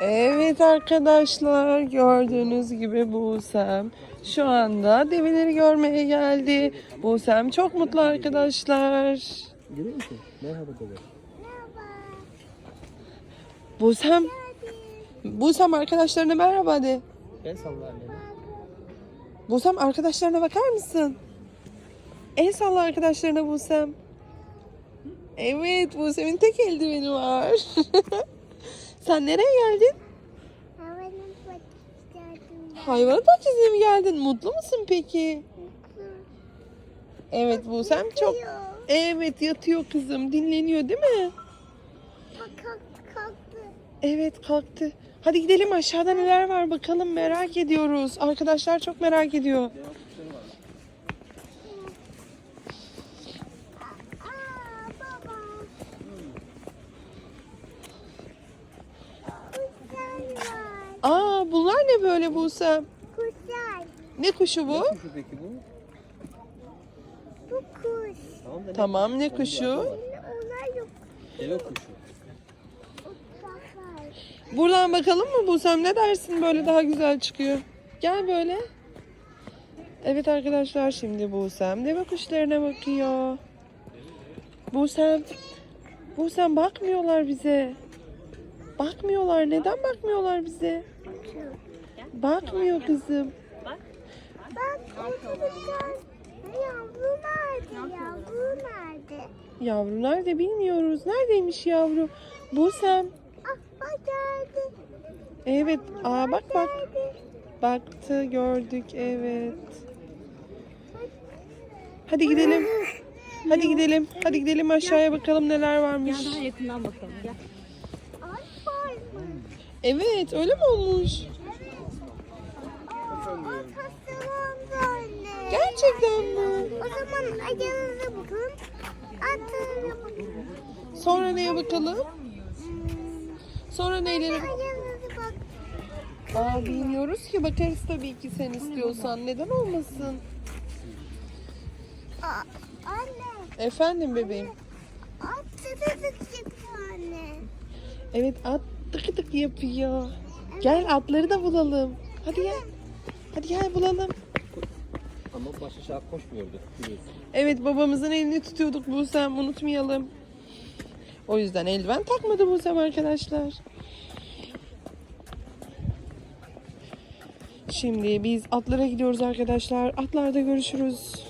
Evet arkadaşlar gördüğünüz gibi Buse'm şu anda develeri görmeye geldi. Buse'm çok mutlu arkadaşlar. Görüyor musun? Merhaba dede. Buse'm, Buse'm arkadaşlarına merhaba de. El salla annene. Buse'm arkadaşlarına bakar mısın? El salla arkadaşlarına Buse'm. Evet Buse'min tek eldiveni var. Sen nereye geldin? Havanın patlayacağım. Hayvanat bahçesine mi geldin? Mutlu musun peki? Evet Buse'm çok... Evet yatıyor kızım. Dinleniyor değil mi? Bak kalktı kalktı. Evet kalktı. Hadi gidelim aşağıda neler var bakalım merak ediyoruz. Arkadaşlar çok merak ediyor. Aa baba. Kuşlar var. Aa bunlar ne böyle Buse? Kuşlar. Ne kuşu bu? Kuşu peki bu? Bu kuş. Tamam da ne? Tamam ne kuşu? Onlar yok. Deve kuşu. Buradan bakalım mı Buse'm ne dersin böyle daha güzel çıkıyor. Gel böyle. Evet arkadaşlar şimdi Buse'm deve kuşlarına bakıyor. Buse'm, Buse'm bakmıyorlar bize. Bakmıyorlar. Neden bakmıyorlar bize? Bakmıyor kızım. Bak orada bir tane yavru nerede? Yavru nerede? Yavru nerede bilmiyoruz. Neredeymiş yavru? Busem. Ah bak geldi. Evet. Aa bak bak. Baktı gördük evet. Hadi gidelim. Hadi gidelim. Hadi gidelim aşağıya bakalım neler varmış. Gel daha yakından bakalım. Gel. Evet öyle mi olmuş? Gerçekten mi? O zaman ayağınıza bakın. Atınıza bakın. Sonra neye bakalım? Sonra neylere? Ayağınıza bak. Aa bilmiyoruz ki bakarız tabii ki sen istiyorsan. Neden olmasın? Aa, anne. Efendim bebeğim. At çıktı anne. Evet at tık tık yapıyor. Gel atları da bulalım. Hadi gel. Hadi gel bulalım. Ama baş aşağı koşmuyordu. Biliyorsun. Evet babamızın elini tutuyorduk Busem unutmayalım. O yüzden eldiven takmadı Busem arkadaşlar. Şimdi biz atlara gidiyoruz arkadaşlar. Atlarda görüşürüz.